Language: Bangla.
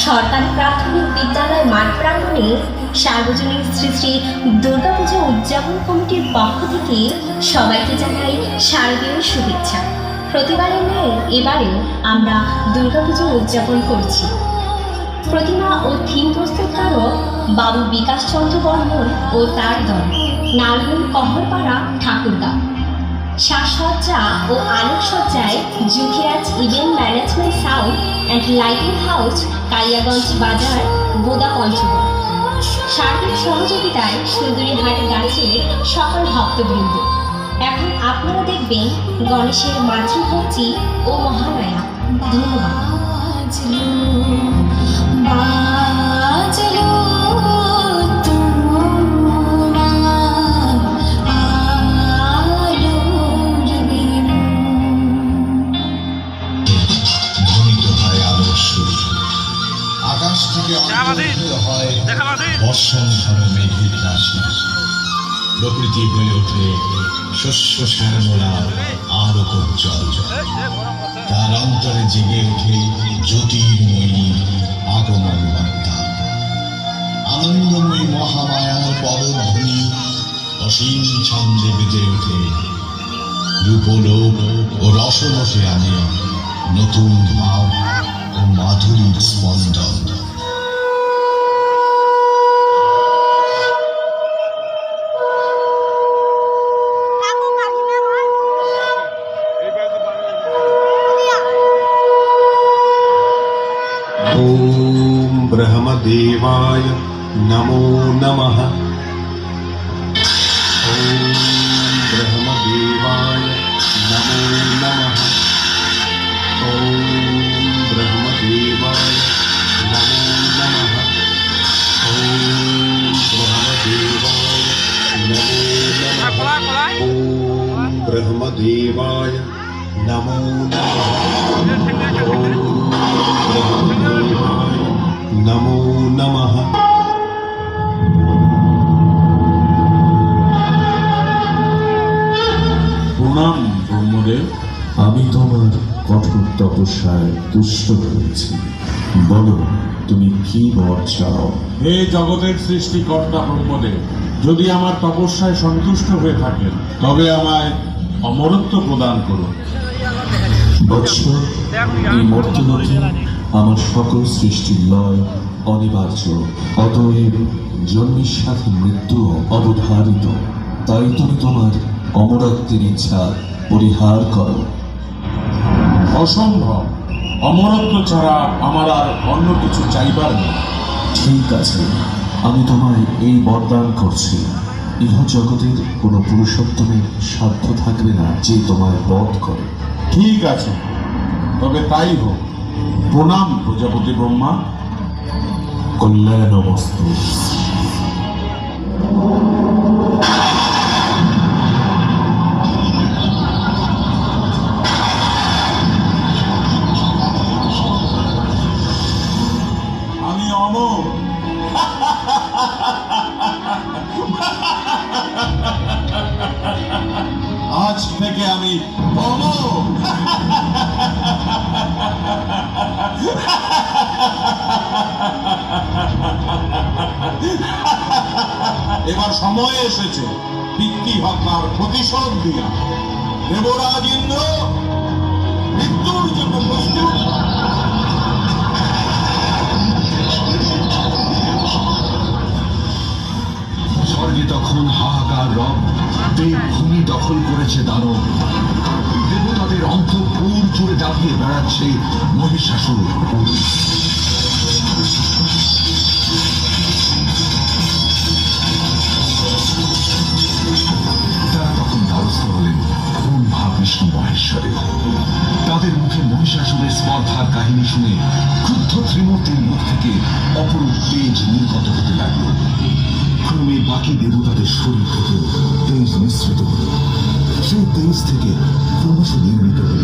সরকারি প্রাথমিক বিদ্যালয় মাঠ প্রাঙ্গণে সার্বজনীন শ্রী শ্রী দুর্গাপূজা উদযাপন কমিটির পক্ষ থেকে সবাইকে জানাই শারদীয় শুভেচ্ছা। প্রতিবারের ন্যায় এবারেও আমরা দুর্গাপুজো উদযাপন করছি। প্রতিমা ও থিম প্রস্তুতকারক বাবু বিকাশ চন্দ্র বর্মন ও তার দল, নালগুন কহরপাড়া ঠাকুরগাঁও সাজসজ্জা ও আলোকসজ্জায় Juthiraj event management sound and lighting house Kaliaganj বাজার, বোদা পঞ্চগড় সার্বিক সহযোগিতায় সুন্দরী হাট গাছের সকল ভক্তবৃন্দ। এখন আপনারা দেখবেন গণেশের মাতৃভক্তি ও মহালয়া ধন্যবাদ। থেকে অন্তর্হিত হয় বর্ষণ মেঘের রাশি প্রকৃতি হয়ে ওঠে শস্য শ্যামলা আরও উজ্জ্বল তার অন্তরে জেগে ওঠে জ্যোতির্ময়ী আগমন বার্তা। আনন্দময়ী মহামায়ার পদধ্বনি অসীম ছন্দে বেজে ওঠে। রূপলোক ও রসরসে আনে নতুন ভাব ও মাধুরীর স্পন্দন। ॐ ब्रह्मदेवाय नमो नमः। ॐ ब्रह्मदेवाय नमो नमः। ॐ ब्रह्मदेवाय नमो नमः। ॐ ब्रह्मदेवाय नमो नमः। ॐ ब्रह्मदेवाय नमो नमः নমো নমঃ প্রণাম ব্রহ্মদেব। আমি তোমার কঠোর তপস্যায় তুষ্ট হয়েছি। বলো তুমি কি বর চাও? হে জগতের সৃষ্টিকর্তা ব্রহ্মদেব যদি আমার তপস্যায় সন্তুষ্ট হয়ে থাকেন তবে আমায় অমরত্ব প্রদান করুন বৎস আমার সকল সৃষ্টির লয় অনিবার্য অতএব জন্মের সাথে মৃত্যু অবধারিত। তাই তুমি তোমার অমরত্বের ইচ্ছা পরিহার করো। অসম্ভব। অমরত্ব ছাড়া আমার আর অন্য কিছু চাইবার নেই। ঠিক আছে আমি তোমায় এই বরদান করছি। ইহ জগতের কোনো পুরুষোত্তমের সাধ্য থাকবে না যে তোমার বধ করে। ঠিক আছে। তবে তাই হোক। প্রণাম প্রজাপতি ব্রহ্মা। কল্যাণ বস্তু। আমি অমর। আজ থেকে আমি অমর। এবার সময় এসেছে পিতৃ হত্যার প্রতিশোধ দিয়া দেবরাজ ইন্দ্র, মৃত্যুর জন্য প্রস্তুত। স্বর্গে তখন হাহাকার রব, দেব ভূমি দখল করেছে দানব। দেবতাদের অন্তপুর জুড়ে দাপিয়ে বেড়াচ্ছে মহিষাসুর। মহেশ্বরের তাদের মুখে মহিষাসুরের স্পর্ধার কাহিনী শুনে ক্রুদ্ধ ত্রিমূর্তির মুখ থেকে অপরূপ তেজ নির্গত হতে লাগল। ক্রমে বাকি দেবতাদের শরীর থেকে তেজ মিশ্রিত হল। সেই তেজ থেকে ক্রমশ নির্মিত হল